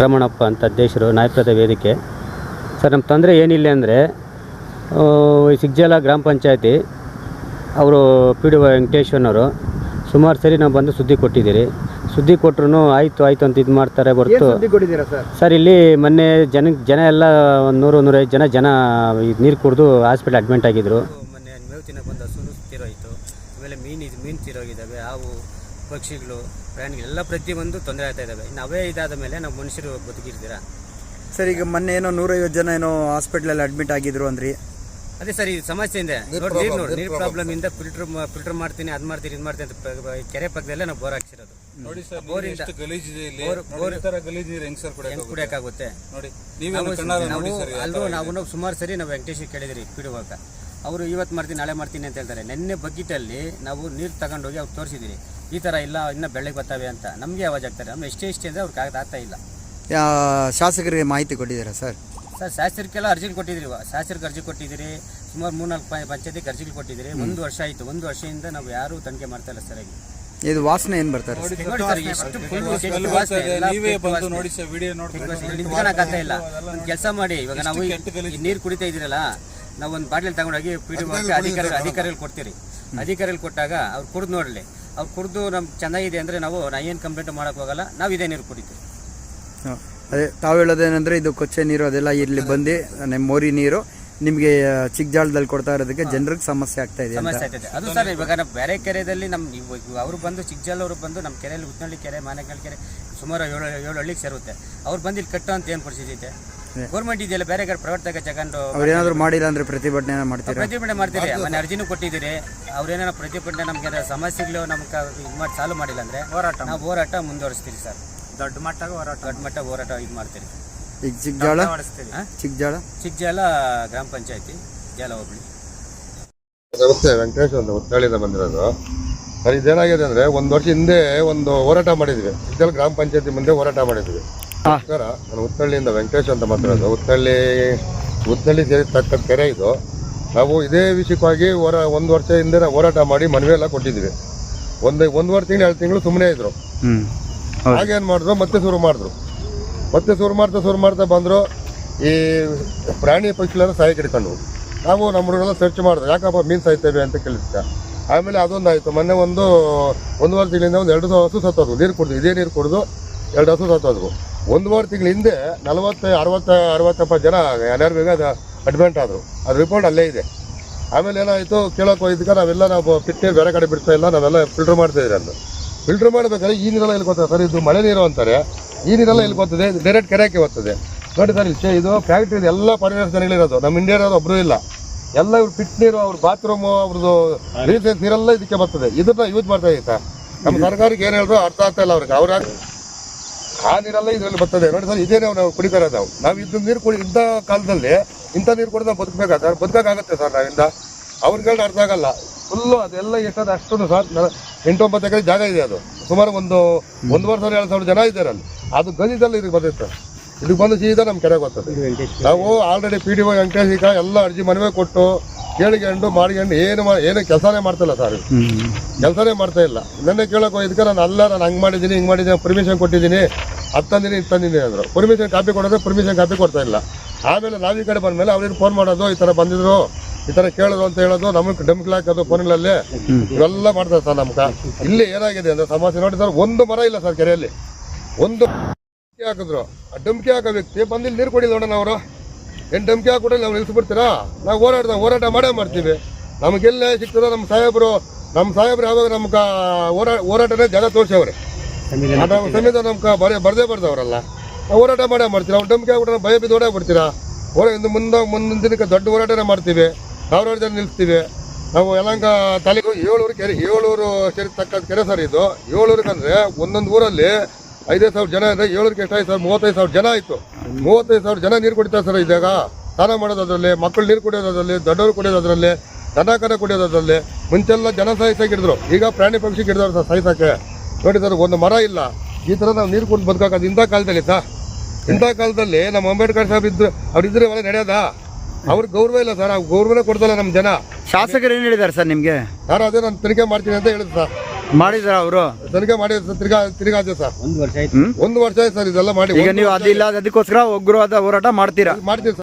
ವೆಂಕಟರಮಣಪ್ಪ ಅಂತ ಅಧ್ಯಕ್ಷರು ನಾಯಪ್ರದ ವೇದಿಕೆ. ಸರ್ ನಮ್ಮ ತೊಂದರೆ ಏನಿಲ್ಲ ಅಂದರೆ ಸಿಗ್ಜಲ ಗ್ರಾಮ ಪಂಚಾಯತಿ ಅವರು ಪಿ ಡಿ ವೆಂಕಟೇಶ್ವರನವರು ಸುಮಾರು ಸರಿ ನಾವು ಬಂದು ಸುದ್ದಿ ಕೊಟ್ಟಿದ್ದೀರಿ. ಸುದ್ದಿ ಕೊಟ್ಟರು ಆಯಿತು ಆಯಿತು ಅಂತ ಇದು ಮಾಡ್ತಾರೆ ಹೊರತು. ಕೊಟ್ಟಿದ್ದೀರಾ ಸರ್? ಸರ್ ಇಲ್ಲಿ ಮೊನ್ನೆ ಜನ ಜನ ಎಲ್ಲ ಒಂದು ನೂರು ನೂರೈದು ಜನ ಜನ ನೀರು ಕುಡಿದು ಹಾಸ್ಪಿಟ್ಲ್ ಅಡ್ಮಿಂಟ್ ಆಗಿದ್ರು. ಮೊನ್ನೆ ಮೇವು ತಿನ್ನಕ್ಕೆ ಬಂದು ಹಸು ತೀರೋಯ್ತು ಆಮೇಲೆ ಮೀನು ಇದು ಮೀನು ತೀರೋಗಿದ್ದಾವೆ. ಹಾವು ಪಕ್ಷಿಗಳು ಪ್ರಾಣಿಗಳೆಲ್ಲ ಒಂದು ತೊಂದರೆ ಆಗ್ತಾ ಇದ್ದಾವೆ ಇನ್ನು ಅವೇ ಇದಾದ ಮೇಲೆ ನಾವು ಮನುಷ್ಯರು ಬದುಕಿರ್ತೀರಾ? ಸರ್ ಈಗ ಮೊನ್ನೆ ಏನೋ ನೂರೈವತ್ತು ಜನ ಏನೋ ಹಾಸ್ಪಿಟ್ಲಲ್ಲಿ ಅಡ್ಮಿಟ್ ಆಗಿದ್ರು ಅಂದ್ರಿ. ಅದೇ ಸರ್ ಈ ಸಮಸ್ಯೆ ಇದೆ ನೋಡಿ ನೀರು ನೋಡಿ ನೀರು ಪ್ರಾಬ್ಲಮ್ ಇಂದ ಫಿಲ್ಟರ್ ಫಿಲ್ಟರ್ ಮಾಡ್ತೀನಿ ಅದು ಮಾಡ್ತೀನಿ ಇದು ಮಾಡ್ತೀನಿ ಅಂತ ಕೆರೆ ಪಕ್ಕದಲ್ಲೇ ನಾವು ಬೋರ್ ಹಾಕ್ಸಿರೋದು. ನೋಡಿ ಸರ್ ಬೋರಿಂದ ಗಲೀಜಿದೆ ಇಲ್ಲಿ. ಬೋರ್- ಈ ತರ ಗಲೀಜ್ ನೀರು ಹೆಂಗ್ ಸರ್ ಕುಡಿಯೋಕ್ಕಾಗುತ್ತೆ ನೋಡಿ ನೀವೇ ಅಲ್ಲೂ ನಾವು ಸುಮಾರು ಸರಿ ನಾವು ವೆಂಕಟೇಶ್ ಕೇಳಿದ್ರಿ ಪಿಡುವಾಗ ಅವರು ಇವತ್ತು ಮಾಡ್ತೀನಿ ನಾಳೆ ಮಾಡ್ತೀನಿ ಅಂತ ಹೇಳ್ತಾರೆ. ನಿನ್ನೆ ಬಗ್ಗಿಟಲ್ಲಿ ನಾವು ನೀರು ತಗೊಂಡೋಗಿ ಅವ್ರು ತೋರಿಸಿದ್ದೀರಿ ಈ ಥರ ಇಲ್ಲ ಇನ್ನು ಬೆಳಗ್ಗೆ ಬರ್ತವೆ ಅಂತ. ನಮಗೆ ಅವಾಜ್ ಆಗ್ತಾರೆ ನಮ್ಮ ಎಷ್ಟೇ ಇಷ್ಟೇ ಅಂದರೆ ಅವ್ರಿಗೆ ಆಗ್ತಾ ಇಲ್ಲ. ಯಾ- ಶಾಸಕರಿಗೆ ಮಾಹಿತಿ ಕೊಟ್ಟಿದ್ದೀರಾ ಸರ್? ಸರ್ ಶಾಸಕರಿಗೆಲ್ಲ ಅರ್ಜಿ ಕೊಟ್ಟಿದ್ದೀರಿ ಶಾಸಕರಿಗೆ ಅರ್ಜಿ ಕೊಟ್ಟಿದ್ದೀರಿ ಸುಮಾರು ಮೂರ್ನಾಲ್ಕು ಪಂಚಾಯತಿಗೆ ಅರ್ಜಿಗಳು ಕೊಟ್ಟಿದ್ದೀರಿ. ಒಂದು ವರ್ಷ ಆಯಿತು. ಒಂದು ವರ್ಷದಿಂದ ನಾವು ಯಾರೂ ತನಿಖೆ ಮಾಡ್ತಾ ಇಲ್ಲ ಸರಿಯಾಗಿ ಇದು ವಾಸನೆ ಏನು ಬರ್ತಾರೆ ಸರ್? ನೋಡಿ ಸರ್ ಎಷ್ಟು full ಕೆಟ್ಟ ವಾಸನೆ, ಎಲ್ಲ ನೀವೇ ಕೆಟ್ಟ ಬಂದು ವಾಸನೆ. ನೋಡಿ ಸರ್ ವಿಡಿಯೋ ನೋಡ್ಕೊಂಡು ನಿಂತ್ಕೊಳಕ್ಕಾಗ್ತಾ ಇಲ್ಲ. ಒಂದು ಕೆಲಸ ಮಾಡಿ. ಇವಾಗ ನಾವು. ನೀರು ಕುಡಿತಾ ಇದ್ದೀರಲ್ಲ ನಾವು ಒಂದು ಬಾಟ್ಲಿ ತಗೊಂಡೋಗಿ ಪಿ ಡಿ ಅಧಿಕಾರಿ ಅಧಿಕಾರಿಗಳು ಕೊಡ್ತೀರಿ. ಅಧಿಕಾರಿಗಳು ಕೊಟ್ಟಾಗ ಅವ್ರು ಕುಡಿದು ನೋಡಲಿ. ಅವ್ರು ಕುಡಿದು ನಮ್ಗೆ ಚೆನ್ನಾಗಿದೆ ಅಂದರೆ ನಾವು ನಾ ಏನು ಕಂಪ್ಲೇಂಟ್ ಮಾಡಕ್ಕೆ ಹೋಗಲ್ಲ. ನಾವು ಇದೇ ನೀರು ಕುಡಿತೀವಿ. ಹಾಂ ಅದೇ ತಾವು ಹೇಳೋದೇನೆಂದರೆ ಇದು ಕೊಚ್ಚೆ ನೀರು ಅದೆಲ್ಲ ಇಲ್ಲಿ ಬಂದು ನಿಮ್ಮ ಮೋರಿ ನೀರು ನಿಮಗೆ ಚಿಕ್ಕಜಾಳದಲ್ಲಿ ಕೊಡ್ತಾ ಇರೋದಕ್ಕೆ ಜನರಿಗೆ ಸಮಸ್ಯೆ ಆಗ್ತಾ ಇದೆ ಸಮಸ್ಯೆ ಆಗ್ತದೆ ಅದು ಸರ್ ಇವಾಗ ನಾವು ಬೇರೆ ಕೆರೆಯಲ್ಲಿ ನಮ್ಮ ಅವರು ಬಂದು ಚಿಕ್ಕಜಾಲವರು ಬಂದು ನಮ್ಮ ಕೆರೆಯಲ್ಲಿ ಉತ್ನಳ್ಳಿ ಕೆರೆ ಮಾನೆಕಲ್ ಕೆರೆ ಸುಮಾರು ಏಳು ಏಳು ಹಳ್ಳಿಗೆ ಸೇರುತ್ತೆ. ಅವ್ರು ಬಂದು ಇಲ್ಲಿ ಕಟ್ಟೋ ಅಂತ ಏನು ಪರಿಸ್ಥಿತಿ ಐತೆ? ಗೌರ್ಮೆಂಟ್ ಇದೆಯಲ್ಲ ಬೇರೆ ಕಡೆ ಪ್ರವರ್ತಕ ಚಕಂಡು ತಗೊಂಡು ಅವ್ರೇನಾದ್ರು ಮಾಡಿಲ್ಲ ಅಂದ್ರೆ ಪ್ರತಿಭಟನೆ ಮಾಡ್ತೀರಾ? ಪ್ರತಿಭಟನೆ ಮಾಡ್ತೀರಿ. ಮನೆ ಅರ್ಜಿನೂ ಕೊಟ್ಟಿದ್ದೀರಿ. ಅವ್ರೇನಾರ ಪ್ರತಿಭಟನೆ ನಮ್ಗೆ ಸಮಸ್ಯೆಗಳು ನಮ್ಗೆ ಇದು ಮಾಡಿ ಚಾಲು ಮಾಡಿಲ್ಲ ಅಂದ್ರೆ ಹೋರಾಟ ನಾವು ಹೋರಾಟ ಮುಂದುವರಿಸ್ತೀರಿ ಸರ್. ದೊಡ್ಡ ಮಟ್ಟ ಹೋರಾಟ ದೊಡ್ಡ ಮಟ್ಟ ಹೋರಾಟ ಇದು ಮಾಡ್ತೀರಿ. ಈಗ ಚಿಕ್ಕಜಾಳ ಗ್ರಾಮ ಪಂಚಾಯತಿ ಜಾಲ ಹೋಬಳಿ. ನಮಸ್ತೆ ವೆಂಕಟೇಶ್ ಅಂತ ಬಂದಿರೋದು. ಸರ್ ಇದೇನಾಗಿದೆ ಅಂದ್ರೆ ಒಂದು ವರ್ಷ ಹಿಂದೆ ಒಂದು ಹೋರಾಟ ಮಾಡಿದ್ವಿ. ಗ್ರಾಮ ಪಂಚಾಯತಿ ಮುಂದೆ ಹೋರಾಟ ಮಾಡಿದ್ವಿ. ನಮಸ್ಕಾರ ನಾನು ಉತ್ತಳ್ಳಿಯಿಂದ ವೆಂಕಟೇಶ್ ಅಂತ ಮಾತಾಡೋದು. ಉತ್ತಳ್ಳಿ ಉತ್ತಳ್ಳಿ ಸೇರಿ ತಕ್ಕ ಕೆರೆ ಇದು. ನಾವು ಇದೇ ವಿಷಯಕ್ಕಾಗಿ ಹೋರ ಒಂದು ವರ್ಷ ಹಿಂದೆ ಹೋರಾಟ ಮಾಡಿ ಮನವಿ ಎಲ್ಲ ಕೊಟ್ಟಿದ್ವಿ. ಒಂದು ಒಂದೂವರೆ ತಿಂಗಳು ಎರಡು ತಿಂಗಳು ಸುಮ್ಮನೆ ಇದ್ರು. ಹಾಗೆ ಹಾಗೇನು ಮಾಡಿದ್ರು? ಮತ್ತೆ ಶುರು ಮಾಡಿದ್ರು. ಮತ್ತೆ ಶುರು ಮಾಡ್ತಾ ಶುರು ಮಾಡ್ತಾ ಬಂದರು. ಈ ಪ್ರಾಣಿ ಪಕ್ಷಿಗಳೆಲ್ಲ ಸಾಯಿ ಹಿಡ್ಕೊಂಡು ನಾವು ನಮ್ಮ ಹುಡುಗರೆಲ್ಲ ಸರ್ಚ್ ಮಾಡಿದ್ರು ಯಾಕಪ್ಪ ಮೀನು ಸಾಯ್ತೇವೆ ಅಂತ ಕೇಳಿದ್ಕ. ಆಮೇಲೆ ಅದೊಂದು ಆಯಿತು ಮೊನ್ನೆ ಒಂದು ಒಂದೂವರೆ ತಿಂಗಳಿಂದ ಒಂದು ಎರಡು ಹಸು ಸತ್ತೋದ್ವು. ನೀರು ಕುಡಿದು ಇದೇ ನೀರು ಕುಡಿದು ಎರಡು ಹಸು ಸತ್ತೋದ್ವು. ಒಂದೂವರೆ ತಿಂಗಳ ಹಿಂದೆ ನಲವತ್ತು, ಅರವತ್ತು ಅರವತ್ತಪ್ಪತ್ತು ಜನ ಎನರ್ಬಿಗೆ ಅದು ಅಡ್ಮಿಂಟ್ ಆದರು. ಅದು ರಿಪೋರ್ಟ್ ಅಲ್ಲೇ ಇದೆ. ಆಮೇಲೆ ಏನಾಯಿತು, ಕೇಳೋಕೆ ಹೋಗಿದ್ದಕ್ಕೆ ನಾವೆಲ್ಲ ನಾವು ಪಿಟ್ಟೆ ಬೇರೆ ಕಡೆ ಬಿಡ್ತಾ ಇಲ್ಲ, ನಾವೆಲ್ಲ ಫಿಲ್ಟ್ರ್ ಮಾಡ್ತಾ ಇದ್ದೀವಿ ಫಿಲ್ಟ್ರ್ ಮಾಡಬೇಕಾದ್ರೆ ಈ ನೀರೆಲ್ಲ ಗೊತ್ತಾ ಸರ್? ಇದು ಮಳೆ ನೀರು ಅಂತಾರೆ. ಈ ನೀರೆಲ್ಲ ಇಲ್ಲಿ ಗೊತ್ತದೆ? ಡೈರೆಕ್ಟ್ ಕೆರೆಗೆ ಹೋಗ್ತದೆ. ನೋಡಿ ಸರ್ ಇಲ್ಲಿ ಇದು ಫ್ಯಾಕ್ಟ್ರಿ ಎಲ್ಲ ಫಾರಿನರ್ಸ್ ಜನಗಳಿರೋದು. ನಮ್ಮ ಇಂಡಿಯಾದವ್ರು ಒಬ್ಬರು ಇಲ್ಲ. ಎಲ್ಲ ಇವ್ರು ಪಿಟ್ ನೀರು, ಅವ್ರ ಬಾತ್ರೂಮು ಅವ್ರದ್ದು ರೀಸೆನ್ಸ್ ನೀರೆಲ್ಲ ಇದಕ್ಕೆ ಬರ್ತದೆ. ಇದನ್ನ ಯೂಸ್ ಮಾಡ್ತಾ ಇದ್ದೀವಿ ನಮ್ಮ ಸರ್ಕಾರಕ್ಕೆ ಏನು ಹೇಳಿದ್ರು ಅರ್ಥ ಆಗ್ತಾ ಇಲ್ಲ ಅವ್ರಿಗೆ. ಅವ್ರ ಆ ನೀರೆಲ್ಲ ಇದರಲ್ಲಿ ಬರ್ತದೆ. ನೋಡಿ ಸರ್ ಇದೇ ನಾವು ನಾವು ಕುಡಿತಾ ಇರೋದು ನಾವು ನಾವು ಇದ್ದ ನೀರು ಕುಡಿ ಇಂಥ ಕಾಲದಲ್ಲಿ ಇಂಥ ನೀರು ಕುಡಿದು ನಾವು ಬದುಕಬೇಕಾಗ ಸರ್ ಬದುಕಾಗುತ್ತೆ ಸರ್ ನಾವಿಂದ. ಅವ್ರಿಗೆ ಅರ್ಥ ಆಗಲ್ಲ. ಫುಲ್ಲು ಅದೆಲ್ಲ ಎಷ್ಟಾದ ಅಷ್ಟೊಂದು ಸರ್ ಎಂಟೊಂಬತ್ತು ಎಕರೆ ಜಾಗ ಇದೆ ಅದು. ಸುಮಾರು ಒಂದು ಒಂದೂವರೆ ಸಾವಿರ ಎರಡು ಸಾವಿರ ಜನ ಇದ್ದಾರೆ ಅಲ್ಲಿ. ಅದು ಗದಿದಲ್ಲಿ ಇದಕ್ಕೆ ಬರ್ತೈತೆ. ಸರ್ ಇದಕ್ಕೆ ಬಂದು ಸೀದಾ ನಮ್ಮ ಕೆರೆಗೆ ಬರ್ತದೆ ನಾವು already P D O Venkatesh ಈಗ ಎಲ್ಲ ಅರ್ಜಿ ಮನವಿ ಕೊಟ್ಟು ಕೇಳಿಕೊಂಡು ಮಾಡಿಕೊಂಡು ಏನು ಮಾಡಿ ಏನು ಕೆಲಸನೇ ಮಾಡ್ತಿಲ್ಲ ಸರ್. ಕೆಲಸನೇ ಮಾಡ್ತಾ ಇಲ್ಲ. ನನ್ನ ಕೇಳೋಕೆ, ಇದಕ್ಕೆ ನಾನು ಅಲ್ಲ, ನಾನು ಹಂಗೆ ಮಾಡಿದ್ದೀನಿ, ಹಿಂಗೆ ಮಾಡಿದ್ದೀನಿ ಪರ್ಮಿಷನ್ ಕೊಟ್ಟಿದ್ದೀನಿ. ಅದು ತಂದಿನಿ ಇದು ತಂದಿದ್ದೀನಿ ಅಂದರು. ಪರ್ಮಿಷನ್ ಕಾಪಿ ಕೊಡೋದ್ರೆ ಪರ್ಮಿಷನ್ ಕಾಪಿ ಕೊಡ್ತಾ ಇಲ್ಲ. ಆಮೇಲೆ ನಾವು ಈ ಕಡೆ ಬಂದಮೇಲೆ ಅವ್ರಿಗೆ ಫೋನ್ ಮಾಡೋದು, ಈ ಥರ ಬಂದಿದ್ರು, ಈ ಥರ ಕೇಳೋದು ಅಂತ ಹೇಳೋದು, ನಮಗೆ ಡಮ್ಕ್ಲ್ ಹಾಕೋದು ಫೋನ್ಗಳಲ್ಲಿ ಇವೆಲ್ಲ ಮಾಡ್ತಾರೆ ಸರ್ ನಮ್ಗೆ. ಇಲ್ಲಿ ಏನಾಗಿದೆ ಅಂದರೆ ಸಮಸ್ಯೆ ನೋಡಿ ಸರ್, ಒಂದು ಮರ ಇಲ್ಲ ಸರ್ ಕೆರೆಯಲ್ಲಿ. ಒಂದು ಹಾಕಿದ್ರು. ಆ ಡಮ್ಕಿ ಹಾಕೋ ವ್ಯಕ್ತಿ ಬಂದಿಲ್ಲಿ ನೀರು ಕೊಡಿಲ್ಲ ನೋಡೋಣ ಅವರು. ಏನು ಡಮ್ಕಿ ಕೂಡ ನಾವು ನಿಲ್ಸ್ಬಿಡ್ತೀರಾ? ನಾವು ಹೋರಾಡ್ದ ಹೋರಾಟ ಮಾಡೇ ಮಾಡ್ತೀವಿ. ನಮಗೆಲ್ಲ ಸಿಗ್ತದ ನಮ್ಮ ಸಾಹೇಬರು. ನಮ್ಮ ಸಾಹೇಬ್ರು ಯಾವಾಗ ನಮ್ಗೆ ಹೋರಾ ಹೋರಾಟನೇ ಜಾಗ ತೋರಿಸವ್ರೆ. ಸಮೇತ ಸಂವಿಧಾನ ನಮ್ಗೆ ಬರೇ ಬರ್ದೇ ಬರ್ದವ್ರಲ್ಲ. ನಾವು ಹೋರಾಟ ಮಾಡೇ ಮಾಡ್ತೀರಾ? ಅವ್ರು ಡಮ್ಕಿ ಹಾಕ್ಬಿಟ್ರೆ ಭಯ ಬಿದ್ದು ಓಡಾಡಿ ಬಿಡ್ತೀರಾ ಹೋರ ಇನ್ನು ಮುಂದೆ ಮುಂದಿನ ದಿನಕ್ಕೆ ದೊಡ್ಡ ಹೋರಾಟನೇ ಮಾಡ್ತೀವಿ. ಸಾವಿರಾರು ಜನ ನಿಲ್ಲಿಸ್ತೀವಿ ನಾವು ಯಲಂಕ ತಾಲೂಕು ಏಳೂರು ಕೆರೆ ಏಳೂರು ಸೇರಿ ತಕ್ಕಂಥ ಕೆರೆ ಸರ್ ಇದು. ಏಳೂರಿಗೆ ಅಂದರೆ ಒಂದೊಂದು ಊರಲ್ಲಿ ಐದೈದು ಸಾವಿರ ಜನ ಅಂದರೆ ಏಳಕ್ಕೆ ಎಷ್ಟಾಯ್ತು ಸರ್? ಮೂವತ್ತೈದು ಸಾವಿರ ಜನ ಆಯಿತು. ಮೂವತ್ತೈದು ಸಾವಿರ ಜನ ನೀರು ಕುಡಿತಾರೆ ಸರ್ ಇದಾಗ ಸ್ನಾನ ಮಾಡೋದ್ರಲ್ಲಿ ಮಕ್ಕಳು ನೀರು ಕುಡಿಯೋದ್ರಲ್ಲಿ ದೊಡ್ಡವರು ಕುಡಿಯೋದ್ರಲ್ಲಿ ದನ ಕರ ಕುಡಿಯೋದ್ರಲ್ಲಿ ಮುಂಚೆಲ್ಲ ಜನ ಸಾಯಿಸಕ್ಕೆ ಹಿಡಿದ್ರು ಈಗ ಪ್ರಾಣಿ ಪಕ್ಷಿ ಹಿಡಿದವ್ರು ಸರ್ ಸಾಯಿಸಕ್ಕೆ. ನೋಡಿ ಸರ್ ಒಂದು ಮರ ಇಲ್ಲ. ಈ ಥರ ನಾವು ನೀರು ಕುಡಿದು ಬದುಕಾಕೋದು ಇಂಥ ಕಾಲದಲ್ಲಿ ಸರ್. ಇಂಥ ಕಾಲದಲ್ಲಿ ನಮ್ಮ ಅಂಬೇಡ್ಕರ್ ಸಾಹೇಬ್ ಇದ್ರು ಅವ್ರು ಇದ್ರೆ ಒಳ್ಳೆ ನಡೆಯೋದಾ? ಅವ್ರಿಗೆ ಗೌರವ ಇಲ್ಲ ಸರ್. ಅವ್ರು ಗೌರವನೇ ಕೊಡ್ತಲ್ಲ ನಮ್ಮ ಜನ. ಶಾಸಕರು ಏನು ಹೇಳಿದ್ದಾರೆ ಸರ್ ನಿಮಗೆ? ಸರ್ ಅದೇ ನಾನು ತನಿಖೆ ಮಾಡ್ತೀನಿ ಅಂತ ಹೇಳಿದ್ರು ಸರ್. ಮಾಡಿದ್ರ ಅವರು? ತನಿಖೆ ಮಾಡಿದ್ರು ಸರ್ ತಿರ್ಗಾ ತಿರ್ಗಾ ಅದೇ ಸರ್. ಒಂದು ವರ್ಷ ಆಯ್ತು. ಒಂದು ವರ್ಷ ಆಯ್ತು ಸರ್ ಇದೆಲ್ಲ ಮಾಡಿ. ಈಗ ನೀವು ಅದಿಲ್ಲ ಅದಕ್ಕೋಸ್ಕರ ಉಗ್ರವಾದ ಹೋರಾಟ ಮಾಡ್ತೀರಾ? ಮಾಡ್ತೀವಿ ಸರ್.